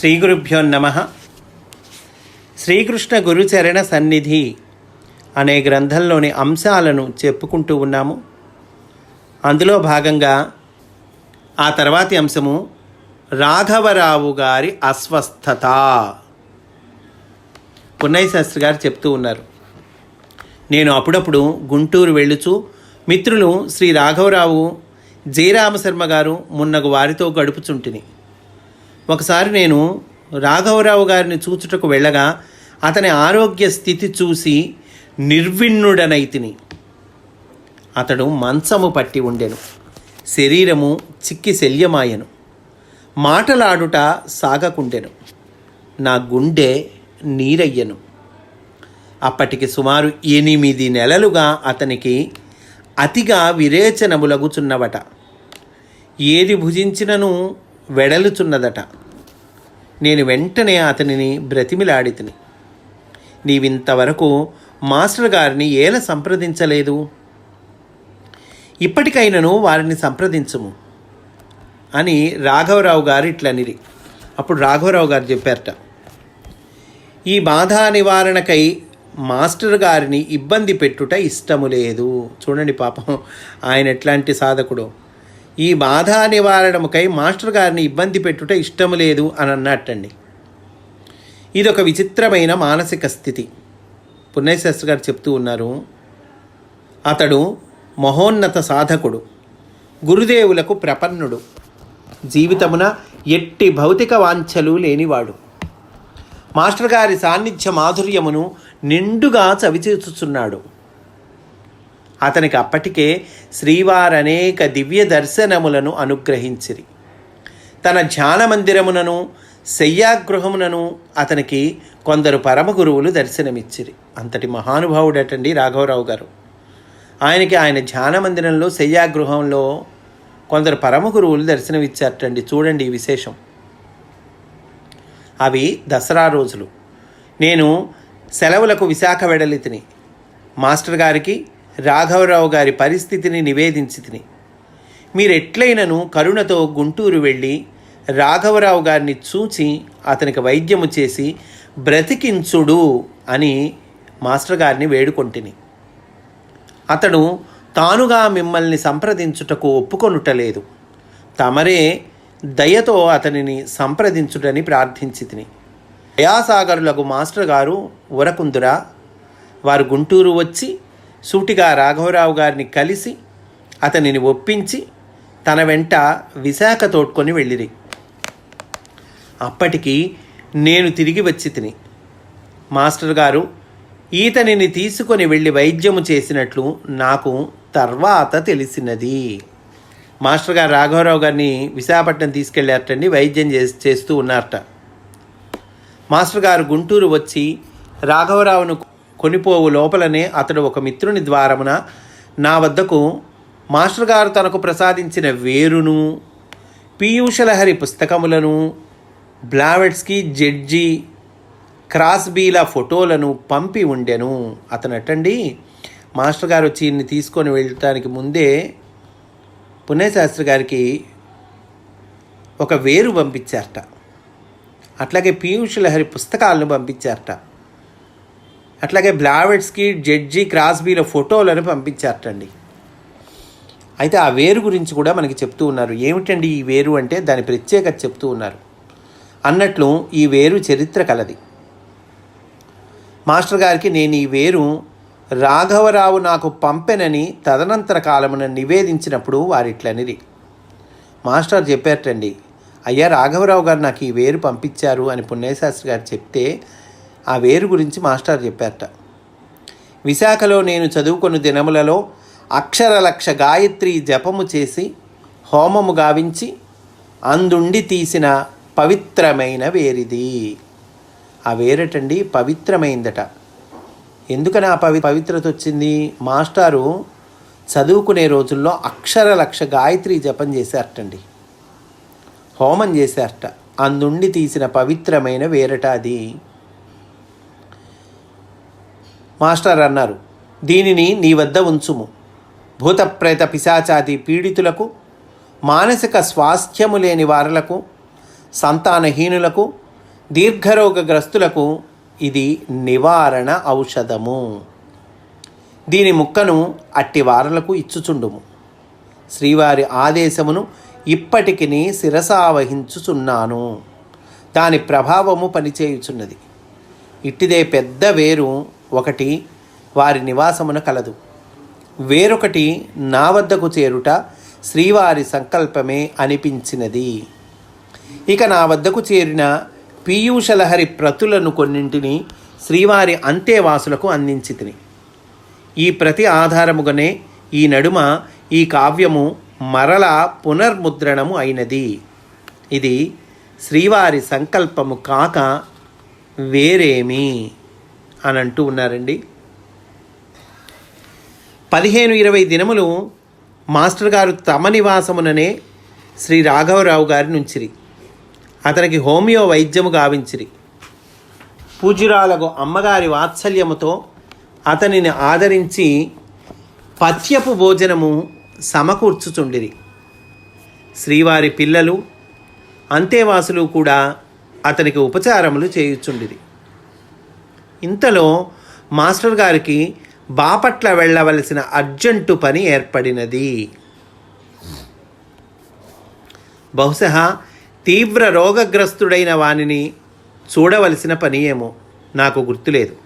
శ్రీ గురుభ్యో నమ. శ్రీకృష్ణ గురుచరణ సన్నిధి అనే గ్రంథంలోని అంశాలను చెప్పుకుంటూ ఉన్నాము. అందులో భాగంగా ఆ తర్వాతి అంశము రాఘవరావు గారి అస్వస్థత. పున్నయ్య శాస్త్రి గారు చెప్తూ ఉన్నారు. నేను అప్పుడప్పుడు గుంటూరు వెళ్ళుచు మిత్రులు శ్రీ రాఘవరావు జయరామశర్మ గారు మున్నగు వారితో గడుపుచుంటిని. ఒకసారి నేను రాఘవరావు గారిని చూచుటకు వెళ్ళగా అతని ఆరోగ్య స్థితి చూసి నిర్విణ్ణుడనైతిని అతడు మంచము పట్టి ఉండెను. శరీరము చిక్కి శల్యమాయను. మాటలాడుట సాగకుండెను. నా గుండె నీరయ్యను. అప్పటికి సుమారు ఎనిమిది నెలలుగా అతనికి అతిగా విరేచనములగుచున్నవట. ఏది భుజించినను వెడలుచున్నదట. నేను వెంటనే అతనిని బ్రతిమిలాడితిని. నీవింతవరకు మాస్టర్ గారిని ఏల సంప్రదించలేదు? ఇప్పటికైనను వారిని సంప్రదించము అని రాఘవరావు గారు ఇట్లనిరి. అప్పుడు రాఘవరావు గారు చెప్పారట ఈ బాధ నివారణకై మాస్టర్ గారిని ఇబ్బంది పెట్టుట ఇష్టము లేదు. చూడండి పాపం ఆయన ఎట్లాంటి సాధకుడు. ఈ బాధ నివారణముకై మాస్టర్ గారిని ఇబ్బంది పెట్టుట ఇష్టము లేదు అని అన్నట్టండి ఇదొక విచిత్రమైన మానసిక స్థితి. పుణ్యశాస్త్రి గారు చెప్తూ ఉన్నారు అతడు మహోన్నత సాధకుడు గురుదేవులకు ప్రపన్నుడు జీవితమున ఎట్టి భౌతిక వాంఛలు లేనివాడు. మాస్టర్ గారి సాన్నిధ్య మాధుర్యమును నిండుగా చవిచూచుచున్నాడు. అతనికి అప్పటికే శ్రీవారు అనేక దివ్య దర్శనములను అనుగ్రహించిరి. తన ధ్యాన మందిరమునను శయ్యాగృహమునను అతనికి కొందరు పరమ గురువులు దర్శనమిచ్చిరి. అంతటి మహానుభావుడటండి రాఘవరావు గారు. ఆయనకి ఆయన ధ్యాన మందిరంలో శయ్యాగృహంలో కొందరు పరమ గురువులు దర్శనమిచ్చారటండి. చూడండి ఈ విశేషం. అవి దసరా రోజులు. నేను సెలవులకు విశాఖ వెడలితిని. మాస్టర్ గారికి రాఘవరావు గారి పరిస్థితిని నివేదించి తిని మీరెట్లయినను కరుణతో గుంటూరు వెళ్ళి రాఘవరావు గారిని చూచి అతనికి వైద్యము చేసి బ్రతికించుడు అని మాస్టర్ గారిని వేడుకొంటిని. అతడు తానుగా మిమ్మల్ని సంప్రదించుటకు ఒప్పుకొనుటలేదు. తమరే దయతో అతనిని సంప్రదించుడని ప్రార్థించి తిని దయాసాగరులకు మాస్టర్ గారు ఉరకుందురా వారు గుంటూరు వచ్చి సూటిగా రాఘవరావు గారిని కలిసి అతనిని ఒప్పించి తన వెంట విశాఖ తోడ్కొని వెళ్ళిరి. అప్పటికి నేను తిరిగి వచ్చి తిని. మాస్టర్ గారు ఈతనిని తీసుకొని వెళ్ళి వైద్యము చేసినట్లు నాకు తర్వాత తెలిసినది. మాస్టర్ గారు రాఘవరావు గారిని విశాఖపట్నం తీసుకెళ్ళారటండి వైద్యం చేసి చేస్తూ ఉన్నారట. మాస్టర్ గారు గుంటూరు వచ్చి రాఘవరావును కొనిపోవు లోపలనే అతడు ఒక మిత్రుని ద్వారమున నా వద్దకు మాస్టర్ గారు తనకు ప్రసాదించిన వేరును పీయూషలహరి పుస్తకములను బ్లావెట్స్కి జడ్జి క్రాస్బీల ఫోటోలను పంపి ఉండెను. అతనటండి మాస్టర్ గారు వచ్చి ఇన్ని తీసుకొని వెళ్ళటానికి ముందే పుణ్యశాస్త్రి గారికి ఒక వేరు పంపించారట. అట్లాగే పీయూష్ లహరి పుస్తకాలను పంపించారట. అట్లాగే బ్లావెట్స్కి జడ్జి క్రాస్బీల ఫోటోలను పంపించారటండి. అయితే ఆ వేరు గురించి కూడా మనకి చెప్తూ ఉన్నారు. ఏమిటండి ఈ వేరు అంటే? దాని ప్రత్యేకత చెప్తూ ఉన్నారు. అన్నట్లు ఈ వేరు చరిత్ర కలది. మాస్టర్ గారికి నేను ఈ వేరు రాఘవరావు నాకు పంపెనని తదనంతర కాలమున నివేదించినప్పుడు వారిట్లనిది. మాస్టర్ చెప్పారటండి అయ్యా రాఘవరావు గారు నాకు ఈ వేరు పంపించారు అని పుణ్యశాస్త్రి గారు చెప్తే ఆ వేరు గురించి మాస్టర్ చెప్పారట. విశాఖలో నేను చదువుకున్న దినములలో అక్షర లక్ష గాయత్రి జపము చేసి హోమము గావించి అందుండి తీసిన పవిత్రమైన వేరిది. ఆ వేరటండి పవిత్రమైందట. ఎందుకని ఆ పవి పవిత్రత వచ్చింది? మాస్టారు చదువుకునే రోజుల్లో అక్షర లక్ష గాయత్రి జపం చేశారటండి. హోమం చేశారట. అందుండి తీసిన పవిత్రమైన వేరట అది. మాస్టర్ అన్నారు దీనిని నీ వద్ద ఉంచుము. భూతప్రేత పిశాచాది పీడితులకు మానసిక స్వాస్థ్యము లేని వారలకు సంతానహీనులకు దీర్ఘరోగగ్రస్తులకు ఇది నివారణ ఔషధము. దీని ముక్కను అట్టి వారలకు ఇచ్చుచుండుము. శ్రీవారి ఆదేశమును ఇప్పటికిని శిరసావహించుచున్నాను దాని ప్రభావము పనిచేయుచున్నది. ఇట్టిదే పెద్ద వేరు ఒకటి వారి నివాసమున కలదు. వేరొకటి నా వద్దకు చేరుట శ్రీవారి సంకల్పమే అనిపించినది. ఇక నా వద్దకు చేరిన పీయూషలహరి ప్రతులను కొన్నింటిని శ్రీవారి అంతేవాసులకు అందించితిని. ఈ ప్రతి ఆధారముగానే ఈ నడుమ ఈ కావ్యము మరల పునర్ముద్రణము అయినది. ఇది శ్రీవారి సంకల్పము కాక వేరేమి. అని అంటూ ఉన్నారండి. పదిహేను ఇరవై దినములు మాస్టర్ గారు తమ నివాసముననే శ్రీ రాఘవరావు గారి నుంచిరి. అతనికి హోమియో వైద్యము గావించిరి. పూజ్యురాలకు అమ్మగారి వాత్సల్యముతో అతనిని ఆదరించి పథ్యపు భోజనము సమకూర్చుచుండిరి. శ్రీవారి పిల్లలు అంతేవాసులు కూడా అతనికి ఉపచారములు చేయుచుండిరి. ఇంతలో మాస్టర్ గారికి బాపట్ల వెళ్ళవలసిన అర్జెంటు పని ఏర్పడినది. బహుశా తీవ్ర రోగగ్రస్తుడైన వానిని చూడవలసిన పని ఏమో నాకు గుర్తులేదు.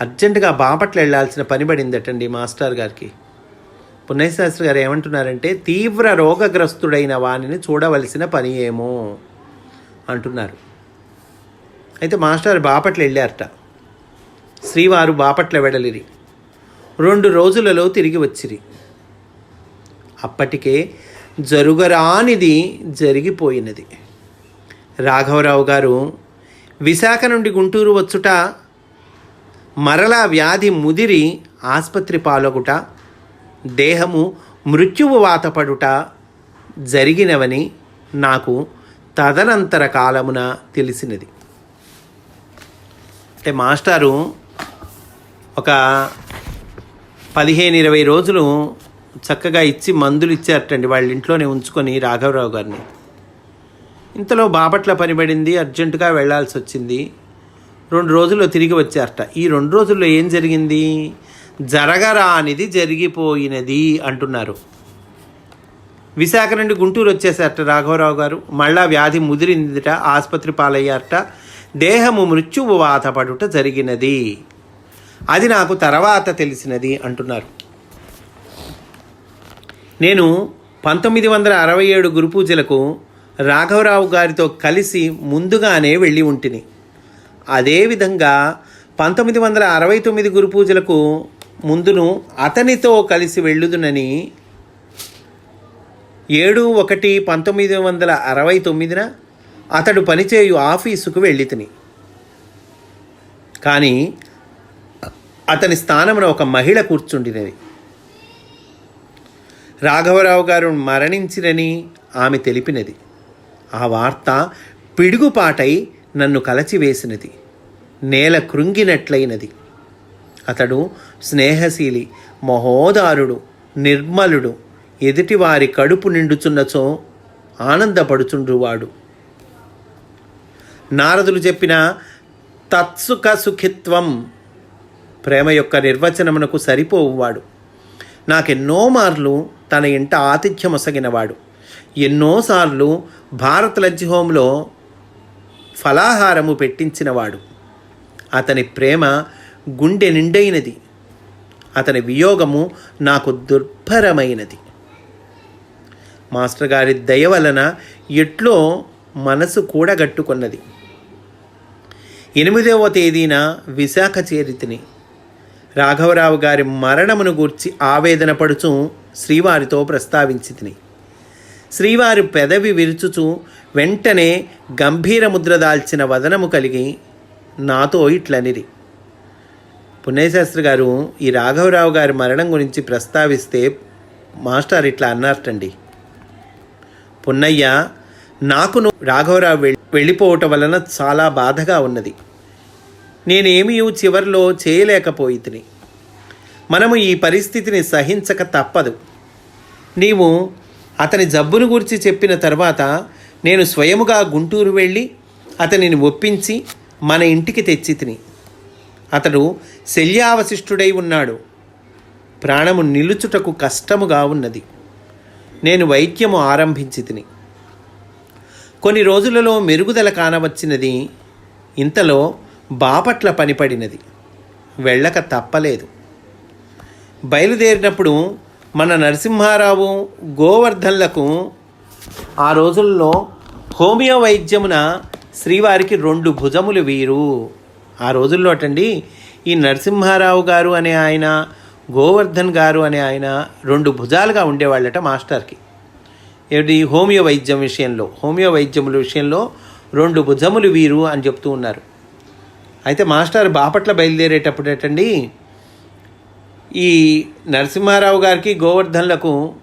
అర్జెంటుగా బాపట్ల వెళ్ళాల్సిన పని పడిందటండి మాస్టర్ గారికి. పుణ్యశాస్త్రి గారు ఏమంటున్నారంటే తీవ్ర రోగగ్రస్తుడైన వానిని చూడవలసిన పని ఏమో అంటున్నారు. అయితే మాస్టర్ బాపట్ల వెళ్ళారట. శ్రీవారు బాపట్ల వెడలిరి. రెండు రోజులలో తిరిగి వచ్చిరి. అప్పటికే జరుగరానిది జరిగిపోయినది. రాఘవరావు గారు విశాఖ నుండి గుంటూరు వచ్చుట మరలా వ్యాధి ముదిరి ఆసుపత్రి పాలగుట దేహము మృత్యువు వాతపడుట జరిగినవని నాకు తదనంతర కాలమున తెలిసినది. అంటే మాస్టారు ఒక పదిహేను ఇరవై రోజులు చక్కగా ఇచ్చి మందులు ఇచ్చారటండి. వాళ్ళ ఇంట్లోనే ఉంచుకొని రాఘవరావు గారిని. ఇంతలో బాపట్ల పనిపడింది అర్జెంటుగా వెళ్ళాల్సి వచ్చింది. రెండు రోజుల్లో తిరిగి వచ్చారట. ఈ రెండు రోజుల్లో ఏం జరిగింది? జరగరానిది జరిగిపోయినది అంటున్నారు. విశాఖ నుండి గుంటూరు వచ్చేసారట రాఘవరావు గారు. మళ్ళా వ్యాధి ముదిరిందిట ఆసుపత్రి పాలయ్యారట. దేహము మృత్యువు బాధపడుట జరిగినది. అది నాకు తర్వాత తెలిసినది అంటున్నారు. నేను పంతొమ్మిది వందల అరవై ఏడు గురు పూజలకు రాఘవరావు గారితో కలిసి ముందుగానే వెళ్ళి ఉంటిని. అదేవిధంగా పంతొమ్మిది వందల అరవై తొమ్మిది గురు పూజలకు ముందును అతనితో కలిసి వెళ్ళుదునని ఏడు ఒకటి పంతొమ్మిది వందల అరవై తొమ్మిదిన అతడు పనిచేయు ఆఫీసుకు వెళ్ళితిని. కానీ అతని స్థానమున ఒక మహిళ కూర్చుండినది. రాఘవరావు గారు మరణించిరని ఆమె తెలిపినది. ఆ వార్త పిడుగుపాటై నన్ను కలచివేసినది. నేల కృంగినట్లయినది. అతడు స్నేహశీలి మహోదారుడు నిర్మలుడు ఎదుటివారి కడుపు నిండుచున్నచో ఆనందపడుచుండువాడు. నారదులు చెప్పిన తత్సుఖ సుఖిత్వం ప్రేమ యొక్క నిర్వచనమునకు సరిపోవువాడు. నాకెన్నో మార్లు తన ఇంట ఆతిథ్యమొసగినవాడు. ఎన్నోసార్లు భారత్ లంచ్ హోంలో ఫలాహారము పెట్టించినవాడు. అతని ప్రేమ గుండె నిండైనది. అతని వియోగము నాకు దుర్భరమైనది. మాస్టర్ గారి దయ వలన ఎట్లో మనసు కూడగట్టుకున్నది. ఎనిమిదవ తేదీన విశాఖ చేరితిని. రాఘవరావు గారి మరణమును గూర్చి ఆవేదన పడుచు శ్రీవారితో ప్రస్తావించితిని. శ్రీవారి పెదవి విరుచుచు వెంటనే గంభీర ముద్ర దాల్చిన వదనము కలిగి నాతో ఇట్లనిరి. పుణ్యశాస్త్రి గారు ఈ రాఘవరావు గారి మరణం గురించి ప్రస్తావిస్తే మాస్టర్ ఇట్లా అన్నారటండి. పున్నయ్య నాకును రాఘవరావు వెళ్ళిపోవటం వలన చాలా బాధగా ఉన్నది. నేనేమీ చివరిలో చేయలేకపోయితిని. మనము ఈ పరిస్థితిని సహించక తప్పదు. నీవు అతని జబ్బును గురించి చెప్పిన తర్వాత నేను స్వయముగా గుంటూరు వెళ్ళి అతనిని ఒప్పించి మన ఇంటికి తెచ్చి తిని అతడు శల్యావశిష్ఠుడై ఉన్నాడు. ప్రాణము నిలుచుటకు కష్టముగా ఉన్నది. నేను వైద్యము ఆరంభించి తిని కొన్ని రోజులలో మెరుగుదల కానవచ్చినది. ఇంతలో బాపట్ల పనిపడినది. వెళ్ళక తప్పలేదు. బయలుదేరినప్పుడు మన నరసింహారావు గోవర్ధన్లకు ఆ రోజుల్లో హోమియో వైద్యమున శ్రీవారికి రెండు భుజములు వీరు. ఆ రోజుల్లో అటండి ఈ నరసింహారావు గారు అనే ఆయన గోవర్ధన్ గారు అనే ఆయన రెండు భుజాలుగా ఉండేవాళ్ళట మాస్టర్కి. ఏమిటి హోమియో వైద్యం విషయంలో? హోమియో వైద్యముల విషయంలో రెండు భుజములు వీరు అని చెప్తూ ఉన్నారు. అయితే మాస్టర్ బాపట్ల బయలుదేరేటప్పుడు ఏంటండి ఈ నరసింహారావు గారికి గోవర్ధన్లకు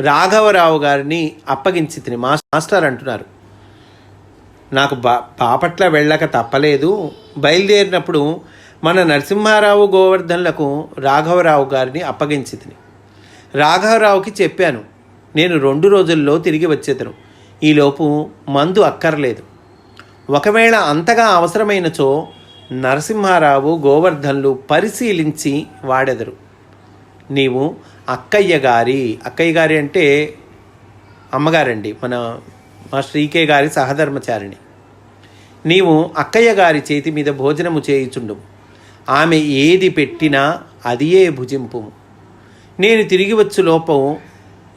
రాఘవరావు గారిని అప్పగించి తిని మాస్టర్ అంటున్నారు. నాకు బా బాపట్ల వెళ్ళక తప్పలేదు. బయలుదేరినప్పుడు మన నరసింహారావు గోవర్ధన్లకు రాఘవరావు గారిని అప్పగించి తిని రాఘవరావుకి చెప్పాను నేను రెండు రోజుల్లో తిరిగి వచ్చేతను. ఈలోపు మందు అక్కర్లేదు. ఒకవేళ అంతగా అవసరమైనచో నరసింహారావు గోవర్ధన్లు పరిశీలించి వాడెదరు. నీవు అక్కయ్య గారి అక్కయ్య గారి అంటే అమ్మగారండి మన మా శ్రీకే గారి సహధర్మచారిణి. నీవు అక్కయ్య గారి చేతి మీద భోజనము చేయుచుండు ఆమె ఏది పెట్టినా అదియే భుజింపు నేను తిరిగి వచ్చు లోపం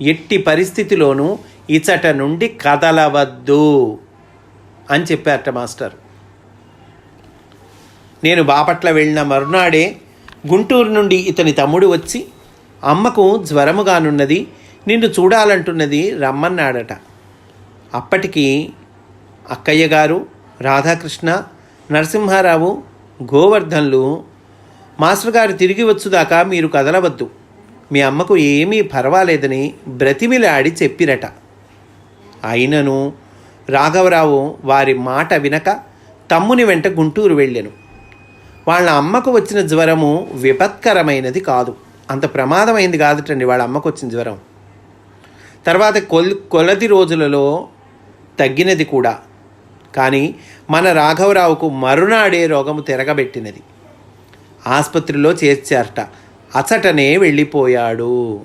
ఎట్టి పరిస్థితిలోనూ ఇచట నుండి కదలవద్దు అని చెప్పారట మాస్టర్. నేను బాపట్ల వెళ్ళిన మరునాడే గుంటూరు నుండి ఇతని తమ్ముడు వచ్చి అమ్మకు జ్వరముగానున్నది నిన్ను చూడాలంటున్నది రమ్మన్నాడట. అప్పటికి అక్కయ్య గారు రాధాకృష్ణ నరసింహారావు గోవర్ధన్లు మాస్టర్ గారు తిరిగి వచ్చుదాకా మీరు కదలవద్దు. మీ అమ్మకు ఏమీ పర్వాలేదని బ్రతిమిలాడి చెప్పిరట. అయినను రాఘవరావు వారి మాట వినక తమ్ముని వెంట గుంటూరు వెళ్ళాను. వాళ్ళ అమ్మకు వచ్చిన జ్వరము విపత్కరమైనది కాదు. అంత ప్రమాదమైంది కాదుటండి వాళ్ళ అమ్మకు వచ్చిన జ్వరం. తర్వాత కొల్ కొలది రోజులలో తగ్గినది కూడా. కానీ మన రాఘవరావుకు మరునాడే రోగము తిరగబెట్టినది. ఆసుపత్రిలో చేర్చారట. అచటనే వెళ్ళిపోయాడు.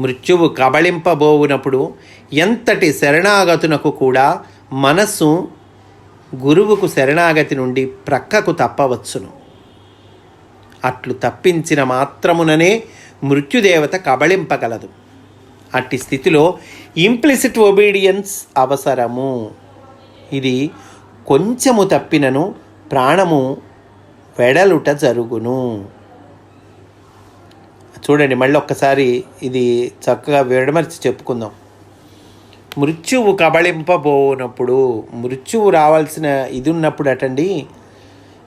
మృత్యువు కబళింపబోవునప్పుడు ఎంతటి శరణాగతునకు కూడా మనస్సు గురువుకు శరణాగతి నుండి ప్రక్కకు తప్పవచ్చును. అట్లు తప్పించిన మాత్రముననే మృత్యుదేవత కబళింపగలదు. అట్టి స్థితిలో ఇంప్లిసిట్ ఒబీడియన్స్ అవసరము. ఇది కొంచెము తప్పినను ప్రాణము వెడలుట జరుగును. చూడండి మళ్ళీ ఒక్కసారి ఇది చక్కగా విడమర్చి చెప్పుకుందాం. మృత్యువు కబళింపబోనప్పుడు మృత్యువు రావాల్సిన ఇది ఉన్నప్పుడు అటండి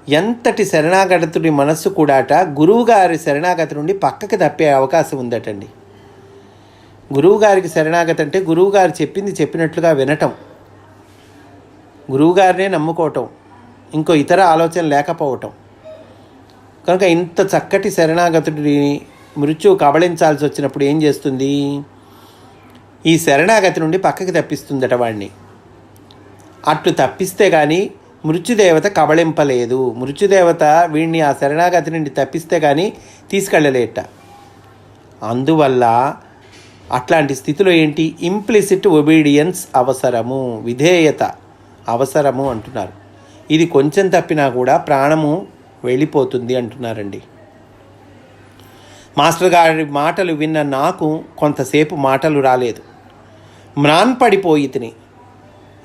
ఎంతటి శరణాగతుడి మనస్సు కూడా అట గురువుగారి శరణాగతి నుండి పక్కకి తప్పే అవకాశం ఉందటండి. గురువుగారికి శరణాగతి అంటే గురువుగారు చెప్పింది చెప్పినట్లుగా వినటం. గురువుగారినే నమ్ముకోవటం. ఇంకో ఇతర ఆలోచన లేకపోవటం. కనుక ఇంత చక్కటి శరణాగతుడిని మృత్యువు కబళించాల్సి వచ్చినప్పుడు ఏం చేస్తుంది? ఈ శరణాగతి నుండి పక్కకి తప్పిస్తుందట వాడిని అట్లు తప్పిస్తే కానీ మృత్యుదేవత కబళింపలేదు. మృత్యుదేవత వీడిని ఆ శరణాగతి నుండి తప్పిస్తే కానీ తీసుకెళ్ళలేట అందువల్ల అట్లాంటి స్థితిలో ఏంటి? ఇంప్లిసిట్ ఒబీడియన్స్ అవసరము విధేయత అవసరము అంటున్నారు. ఇది కొంచెం తప్పినా కూడా ప్రాణము వెళ్ళిపోతుంది అంటున్నారండి. మాస్టర్ గారి మాటలు విన్న నాకు కొంతసేపు మాటలు రాలేదు. మ్రాన్పడిపోయి తిని.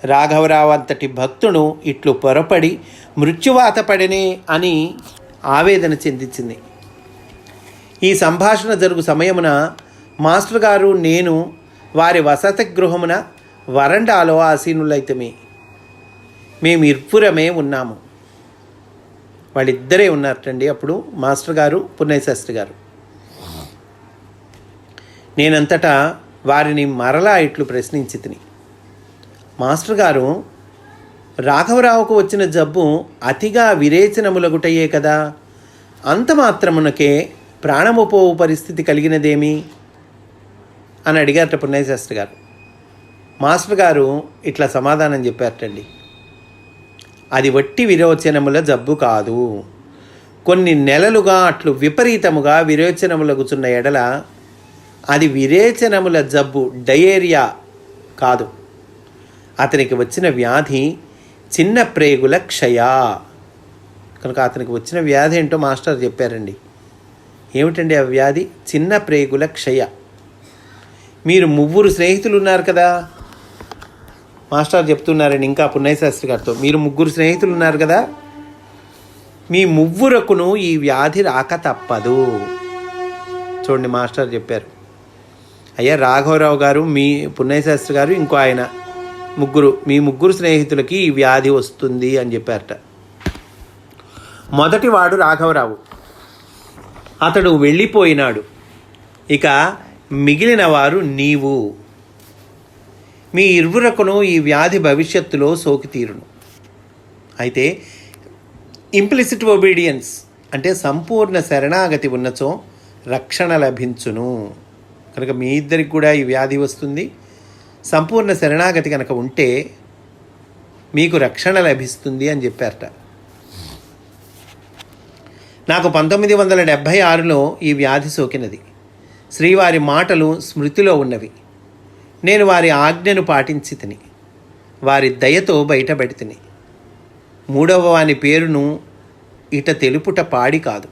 రాఘవరావు అంతటి భక్తుడు ఇట్లు పొరపడి మృత్యువాత పడనే అని ఆవేదన చెందించింది. ఈ సంభాషణ జరుగు సమయమున మాస్టర్ గారు నేను వారి వసతి గృహమున వరండాలో ఆసీనులైతమే మేము ఇర్పురమే ఉన్నాము. వాళ్ళిద్దరే ఉన్నారటండి అప్పుడు మాస్టర్ గారు పున్నయశాస్త్రి గారు. నేనంతటా వారిని మరలా ఇట్లు ప్రశ్నించి తిని. మాస్టర్ గారు రాఘవరావుకు వచ్చిన జబ్బు అతిగా విరేచనములగుటయే కదా. అంత మాత్రమునకే ప్రాణముపోవు పరిస్థితి కలిగినదేమి? అని అడిగారట పుణ్యశాస్త్రి గారు. మాస్టర్ గారు ఇట్లా సమాధానం చెప్పారటండి. అది వట్టి విరోచనముల జబ్బు కాదు. కొన్ని నెలలుగా అట్లు విపరీతముగా విరోచనములగుచున్న ఎడల అది విరేచనముల జబ్బు డయేరియా కాదు. అతనికి వచ్చిన వ్యాధి చిన్న ప్రేగుల క్షయ. కనుక అతనికి వచ్చిన వ్యాధి ఏంటో మాస్టర్ చెప్పారండి. ఏమిటండి ఆ వ్యాధి? చిన్న ప్రేగుల క్షయ. మీరు ముగ్గురు స్నేహితులు ఉన్నారు కదా? మాస్టర్ చెప్తున్నారండి ఇంకా పున్నయ్యశాస్త్రి గారితో. మీరు ముగ్గురు స్నేహితులు ఉన్నారు కదా? మీ ముగ్గురకును ఈ వ్యాధి రాక తప్పదు. చూడండి మాస్టర్ చెప్పారు. అయ్యా రాఘవరావు గారు మీ పుణ్యశాస్త్రి గారు ఇంకో ఆయన ముగ్గురు మీ ముగ్గురు స్నేహితులకి ఈ వ్యాధి వస్తుంది అని చెప్పారట. మొదటివాడు రాఘవరావు. అతడు వెళ్ళిపోయినాడు. ఇక మిగిలిన వారు నీవు. మీ ఇరువురకును ఈ వ్యాధి భవిష్యత్తులో సోకి తీరును. అయితే ఇంప్లిసిట్ ఒబీడియన్స్ అంటే సంపూర్ణ శరణాగతి ఉన్నచో రక్షణ లభించును. కనుక మీ ఇద్దరికి కూడా ఈ వ్యాధి వస్తుంది. సంపూర్ణ శరణాగతి కనుక ఉంటే మీకు రక్షణ లభిస్తుంది అని చెప్పారట. నాకు పంతొమ్మిది వందల డెబ్భై ఆరులో ఈ వ్యాధి సోకినది. శ్రీవారి మాటలు స్మృతిలో ఉన్నవి. నేను వారి ఆజ్ఞను పాటించి తిని వారి దయతో బయటపడి తిని మూడవ వాని పేరును ఇట తెలుపుట పాడి కాదు.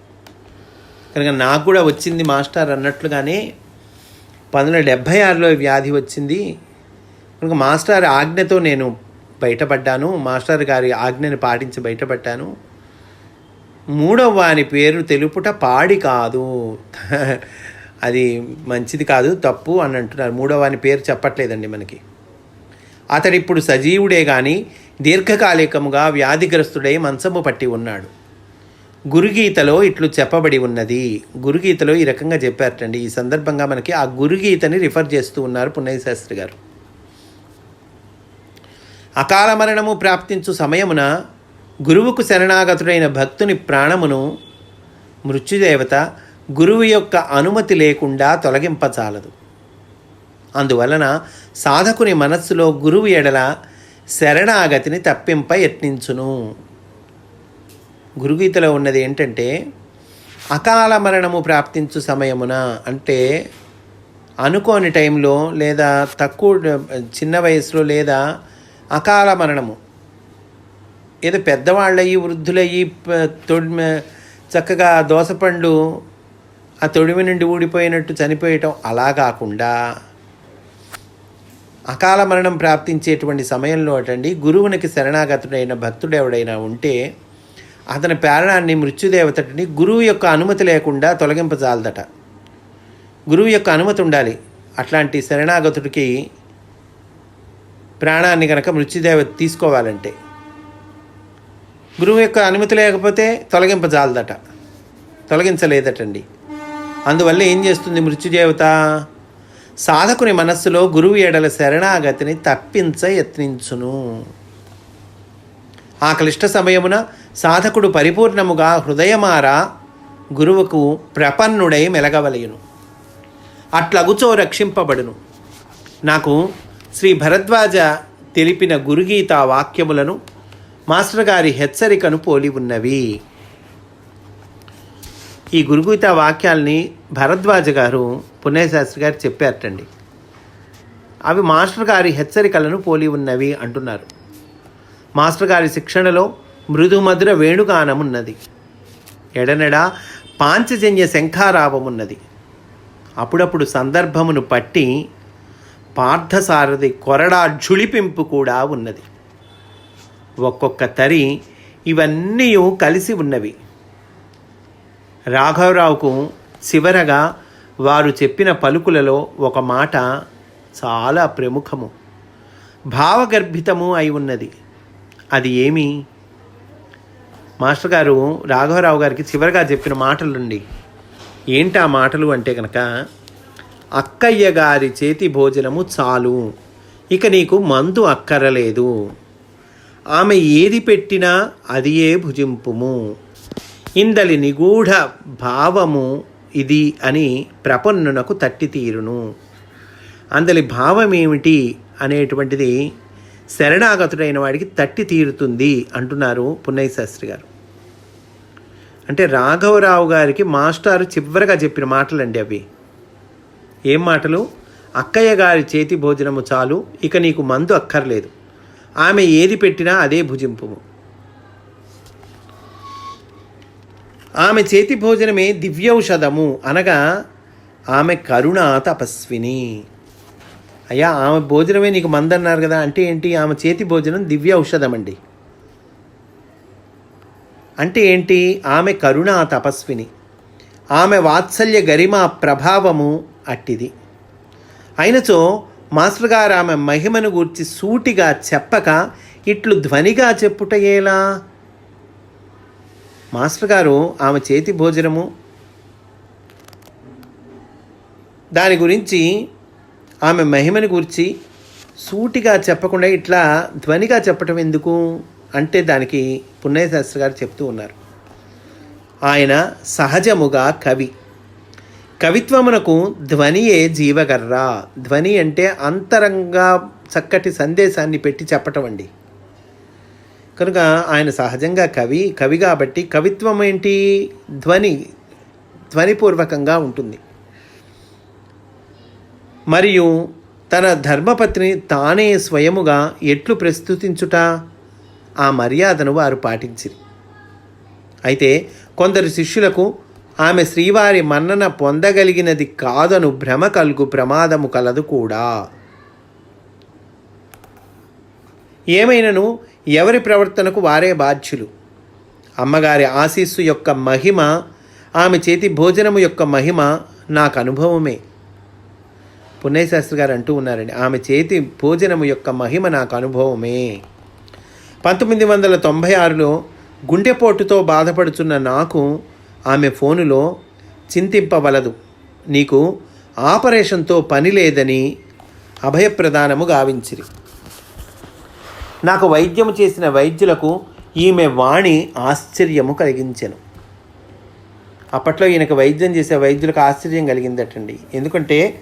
కనుక నాకు కూడా వచ్చింది మాస్టర్ అన్నట్లుగానే పంతొమ్మిది డెబ్భై ఆరులో వ్యాధి వచ్చింది. కనుక మాస్టర్ ఆజ్ఞతో నేను బయటపడ్డాను. మాస్టర్ గారి ఆజ్ఞని పాటించి బయటపడ్డాను. మూడవ వాని పేరు తెలుపుట పాడి కాదు. అది మంచిది కాదు తప్పు అని అంటున్నారు. మూడవ వాని పేరు చెప్పట్లేదండి మనకి. అతడిప్పుడు సజీవుడే కానీ దీర్ఘకాలికముగా వ్యాధిగ్రస్తుడై మంచము పట్టి ఉన్నాడు. గురుగీతలో ఇట్లు చెప్పబడి ఉన్నది. గురుగీతలో ఈ రకంగా చెప్పారటండి. ఈ సందర్భంగా మనకి ఆ గురుగీతని రిఫర్ చేస్తూ ఉన్నారు పున్నయ్య శాస్త్రి గారు. అకాల మరణము ప్రాప్తించు సమయమున గురువుకు శరణాగతుడైన భక్తుని ప్రాణమును మృత్యుదేవత గురువు యొక్క అనుమతి లేకుండా తొలగింపచాలదు. అందువలన సాధకుని మనస్సులో గురువు ఎడల శరణాగతిని తప్పింప యత్నించును గురుగీతలో ఉన్నది ఏంటంటే అకాల మరణము ప్రాప్తించు సమయమున అంటే అనుకోని టైంలో లేదా తక్కువ చిన్న వయసులో లేదా అకాల మరణము. ఏదో పెద్దవాళ్ళయ్యి వృద్ధులయ్యి తొడి చక్కగా దోసపండు ఆ తొడిమి నుండి ఊడిపోయినట్టు చనిపోయటం అలా కాకుండా అకాల మరణం ప్రాప్తించేటువంటి సమయంలో అటండి గురువునికి శరణాగతుడైన భక్తుడు ఎవడైనా ఉంటే అతని ప్రాణాన్ని మృత్యుదేవతటిని గురువు యొక్క అనుమతి లేకుండా తొలగింపజాలదట. గురువు యొక్క అనుమతి ఉండాలి. అట్లాంటి శరణాగతుడికి ప్రాణాన్ని కనుక మృత్యుదేవత తీసుకోవాలంటే. గురువు యొక్క అనుమతి లేకపోతే తొలగింపజాలదట. తొలగించలేదటండి. అందువల్ల ఏం చేస్తుంది మృత్యుదేవత? సాధకుని మనస్సులో గురువు ఎడల శరణాగతిని తప్పించ యత్నించును. ఆ క్లిష్ట సమయమున సాధకుడు పరిపూర్ణముగా హృదయమారా గురువుకు ప్రపన్నుడై మెలగవలయును. అట్లగుచో రక్షింపబడును. నాకు శ్రీ భరద్వాజ తెలిపిన గురుగీత వాక్యములను మాస్టర్ గారి హెచ్చరికను పోలి ఉన్నవి. ఈ గురుగీత వాక్యాల్ని భరద్వాజ గారు పుణ్యశాస్త్రి గారు చెప్పారటండి. అవి మాస్టర్ గారి హెచ్చరికలను పోలి ఉన్నవి అంటున్నారు. మాస్టర్ గారి శిక్షణలో మృదుమధుర వేణుగానమున్నది. ఎడనెడ పాంచజన్య శంఖారావమున్నది. అప్పుడప్పుడు సందర్భమును పట్టి పార్థసారథి కొరడా ఝుళిపింపు కూడా ఉన్నది. ఒక్కొక్క తరి ఇవన్నీ కలిసి ఉన్నవి. రాఘవరావుకు చివరగా వారు చెప్పిన పలుకులలో ఒక మాట చాలా ప్రముఖము. భావగర్భితము అయి ఉన్నది. అది ఏమి? మాస్టర్ గారు రాఘవరావు గారికి చివరగా చెప్పిన మాటలుండి. ఏంటి ఆ మాటలు అంటే కనుక అక్కయ్య గారి చేతి భోజనము చాలు. ఇక నీకు మందు అక్కరలేదు. ఆమె ఏది పెట్టినా అదియే భుజింపుము. ఇందలి నిగూఢ భావము ఇది అని ప్రపన్నునకు తట్టి తీరును. అందలి భావమేమిటి అనేటువంటిది శరణాగతుడైన వాడికి తట్టి తీరుతుంది అంటున్నారు పున్నయ్య శాస్త్రి గారు. అంటే రాఘవరావు గారికి మాస్టారు చివరగా చెప్పిన మాటలండి అవి. ఏం మాటలు? అక్కయ్య గారి చేతి భోజనము చాలు ఇక నీకు మందు అక్కర్లేదు. ఆమె ఏది పెట్టినా అదే భుజింపు ఆమె చేతి భోజనమే దివ్యౌషధము అనగా ఆమె కరుణ తపస్విని. అయ్యా ఆమె భోజనమే నీకు మందన్నారు కదా అంటే ఏంటి? ఆమె చేతి భోజనం దివ్య ఔషధం అండి. అంటే ఏంటి? ఆమె కరుణ తపస్విని. ఆమె వాత్సల్య గరిమ ప్రభావము అట్టిది. అయినచో మాస్టర్ గారు ఆమె మహిమను గూర్చి సూటిగా చెప్పక ఇట్లు ధ్వనిగా చెప్పుట ఎలా? మాస్టర్ గారు ఆమె చేతి భోజనము దాని గురించి ఆమె మహిమని గురించి సూటిగా చెప్పకుండా ఇట్లా ధ్వనిగా చెప్పటం ఎందుకు అంటే దానికి పుణ్యశాస్త్రి గారు చెప్తూ ఉన్నారు. ఆయన సహజముగా కవి. కవిత్వమునకు ధ్వనియే జీవగర్ర. ధ్వని అంటే అంతరంగా చక్కటి సందేశాన్ని పెట్టి చెప్పటం అండి. కనుక ఆయన సహజంగా కవి కవి కాబట్టి కవిత్వం ఏంటి? ధ్వని ధ్వనిపూర్వకంగా ఉంటుంది. మరియు తన ధర్మపత్ని తానే స్వయముగా ఎట్లు ప్రస్తుతించుట? ఆ మర్యాదను వారు పాటించిరి. అయితే కొందరు శిష్యులకు ఆమె శ్రీవారి మన్నన పొందగలిగినది కాదను భ్రమ కలుగు ప్రమాదము కలదు కూడా. ఏమైనను ఎవరి ప్రవర్తనకు వారే బాధ్యులు? అమ్మగారి ఆశీస్సు యొక్క మహిమ ఆమె చేతి భోజనము యొక్క మహిమ నాకు అనుభవమే పుణ్యశాస్త్రి గారు అంటూ ఉన్నారండి ఆమె చేతి భోజనము యొక్క మహిమ నాకు అనుభవమే. పంతొమ్మిది వందల తొంభై ఆరులో గుండెపోటుతో బాధపడుతున్న నాకు ఆమె ఫోనులో చింతింపవలదు నీకు ఆపరేషన్తో పని లేదని అభయప్రదానము గావించిరి. నాకు వైద్యము చేసిన వైద్యులకు ఈమె వాణి ఆశ్చర్యము కలిగించెను. అప్పట్లో ఈయనకు వైద్యం చేసే వైద్యులకు ఆశ్చర్యం కలిగిందటండి. ఎందుకంటే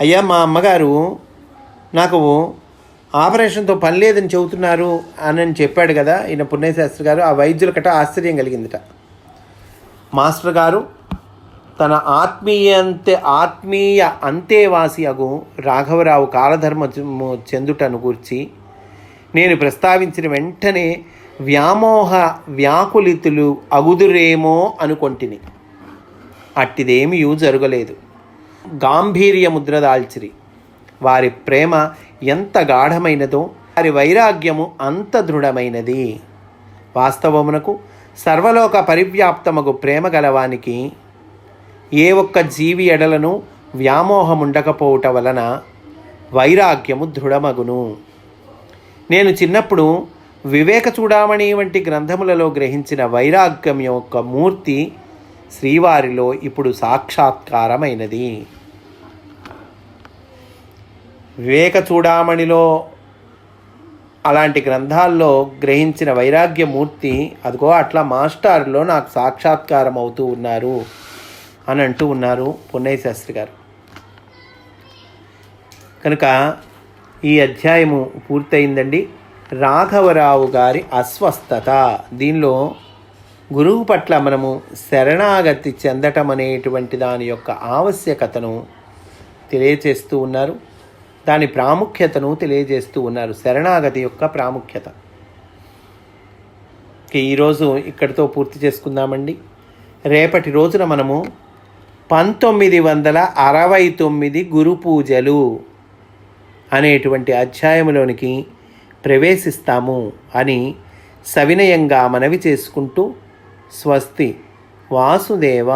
అయ్యా మా అమ్మగారు నాకు ఆపరేషన్తో పని లేదని చెబుతున్నారు అని చెప్పాడు కదా ఈయన పుణ్యశాస్త్రి గారు. ఆ వైద్యుల కట ఆశ్చర్యం కలిగిందిట. మాస్టర్ గారు తన ఆత్మీయంతే ఆత్మీయ అంతేవాసి అగు రాఘవరావు కాలధర్మ చెందుటను గూర్చి నేను ప్రస్తావించిన వెంటనే వ్యామోహ వ్యాకులితులు అగుదురేమో అనుకొంటిని. అట్టిదేమీ జరగలేదు. గాంభీర్య ముద్ర దాల్చిరి. వారి ప్రేమ ఎంత గాఢమైనదో వారి వైరాగ్యము అంత దృఢమైనది. వాస్తవమునకు సర్వలోక పరివ్యాప్తమగు ప్రేమ గలవానికి ఏ ఒక్క జీవి ఎడలను వ్యామోహముండకపోవుట వలన వైరాగ్యము దృఢమగును. నేను చిన్నప్పుడు వివేక చూడామణి వంటి గ్రంథములలో గ్రహించిన వైరాగ్యం యొక్క మూర్తి శ్రీవారిలో ఇప్పుడు సాక్షాత్కారమైనది. వివేక చూడామణిలో అలాంటి గ్రంథాల్లో గ్రహించిన వైరాగ్యమూర్తి అదిగో అట్లా మాస్టార్లో నాకు సాక్షాత్కారం అవుతూ ఉన్నారు అని అంటూ ఉన్నారు పున్నయ్య శాస్త్రి గారు. కనుక ఈ అధ్యాయము పూర్తయిందండి. రాఘవరావు గారి అస్వస్థత. దీనిలో గురువు పట్ల మనము శరణాగతి చెందటం అనేటువంటి దాని యొక్క ఆవశ్యకతను తెలియచేస్తూ ఉన్నారు. దాని ప్రాముఖ్యతను తెలియజేస్తూ ఉన్నారు. శరణాగతి యొక్క ప్రాముఖ్యత. ఈరోజు ఇక్కడితో పూర్తి చేసుకుందామండి. రేపటి రోజున మనము పంతొమ్మిది వందల అరవై తొమ్మిది గురు పూజలు అనేటువంటి అధ్యాయంలోనికి ప్రవేశిస్తాము అని సవినయంగా మనవి చేసుకుంటూ స్వస్తి వాసుదేవ.